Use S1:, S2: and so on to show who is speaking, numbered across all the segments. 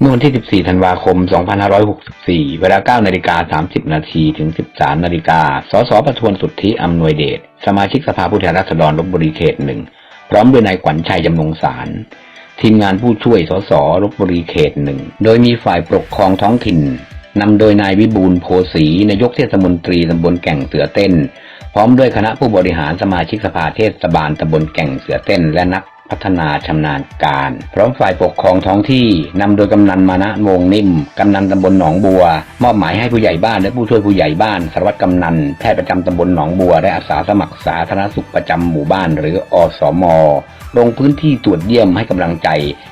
S1: เมื่อวันที่ 14 ธันวาคม 2564 เวลา 9 นาฬิกา 30 นาทีถึง 13 นาฬิกา สส ประทวนสุทธิอำนวยเดช สมาชิกสภาผู้แทนราษฎรลบบุรีเขตหนึ่ง พร้อมด้วยนายขวัญชัยจำนงสาร ทีมงานผู้ช่วยสสลบบุรีเขตหนึ่ง โดยมีฝ่ายปกครองท้องถิ่น นำโดยนายวิบูลย์โพสีนายกเทศมนตรีตำบลแก่งเสือเต้น พร้อมด้วยคณะผู้บริหารสมาชิกสภาเทศบาลตำบลแก่งเสือเต้น และนัก พัฒนาชำนาญการ พร้อมฝ่ายปกครองท้องที่นำโดยกำนันมานะวงนิ่ม กำนันตำบลหนองบัว มอบหมายให้ผู้ใหญ่บ้านและผู้ช่วยผู้ใหญ่บ้านสารวัตรกำนันแพทย์ประจำตำบลหนองบัว และอาสาสมัครสาธารณสุขประจำหมู่บ้านหรืออสมลงพื้นที่ตรวจเยี่ยมให้กำลังใจ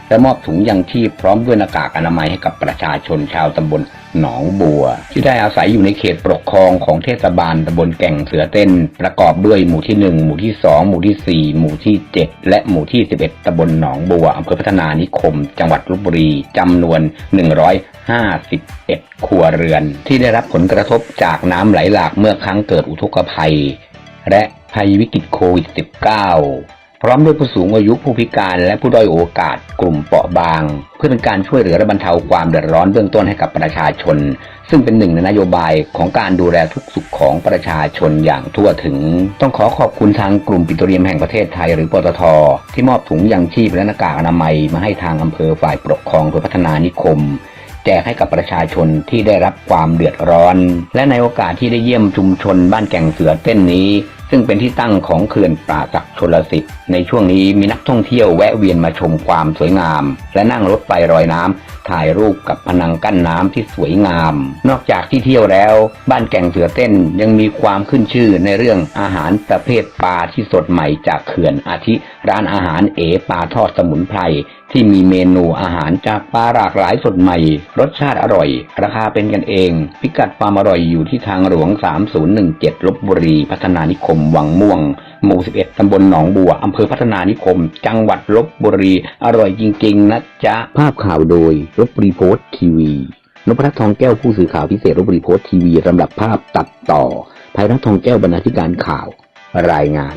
S1: และมอบถุงยังชีพพร้อมด้วยหน้ากากอนามัยให้กับประชาชนชาวตำบลหนองบัว ที่ได้อาศัยอยู่ในเขตปกครองของเทศบาลตำบลแก่งเสือเต้น ประกอบด้วยหมู่ที่ 1 หมู่ที่ 2 หมู่ที่ 4 หมู่ที่ 7 และหมู่ที่21ตำบลหนองบัวอำเภอพัฒนานิคม จังหวัดลบบุรีจำนวน 151 ครัวเรือน ที่ได้รับผลกระทบจากน้ำไหลหลากเมื่อครั้งเกิดอุทกภัย และภัยวิกฤตโควิด -19 พร้อมด้วยผู้สูงอายุผู้พิการและผู้ด้อยโอกาสกลุ่มเปราะบาง เพื่อเป็นการช่วยเหลือและบรรเทาความเดือดร้อนเบื้องต้นให้กับประชาชน ซึ่งเป็นหนึ่งในนโยบายของการดูแลทุกสุขของประชาชนอย่างทั่วถึง ต้องขอขอบคุณทางกลุ่มปิโตรเลียมแห่งประเทศไทยหรือปตท ที่มอบถุงยังชีพและหน้ากากอนามัยมาให้ทางอำเภอฝ่ายปกครองเพื่อพัฒนานิคมแจกให้กับประชาชนที่ได้รับความเดือดร้อน และในโอกาสที่ได้เยี่ยมชุมชนบ้านแก่งเสือเต้นนี้ ซึ่งเป็นที่ตั้งของเขื่อนป่าศักชลสิทธิ์ในช่วงนี้มีนักท่องเที่ยวแวะเวียนมาชมความสวยงาม และนั่งรถไฟรอยน้ำถ่ายรูปกับพนังกั้นน้ำที่สวยงาม นอกจากที่เที่ยวแล้ว บ้านแก่งเสือเต้นยังมีความขึ้นชื่อในเรื่องอาหารประเภทปลาที่สดใหม่จากเขื่อนอาทิ ร้านอาหารเอปลาทอดสมุนไพรที่มีเมนูอาหารจากปลาหลากหลายสดใหม่ รสชาติอร่อย ราคาเป็นกันเอง พิกัดความอร่อยอยู่ที่ทางหลวง 3017ลบบุรี พัฒนานิคมวังม่วง หมู่ 11ตำบลหนองบัวอำเภอพัฒนานิคม จังหวัดลบบุรี อร่อยจริง ๆ นะจ๊ะ ภาพข่าวโดยลบบุรีโพสต์ทีวีนพรัตน์ทองแก้วผู้สื่อข่าวพิเศษลบบุรีโพสต์ทีวีลำดับภาพตัดต่อภัยรัตน์ทองแก้วบรรณาธิการข่าว รายงาน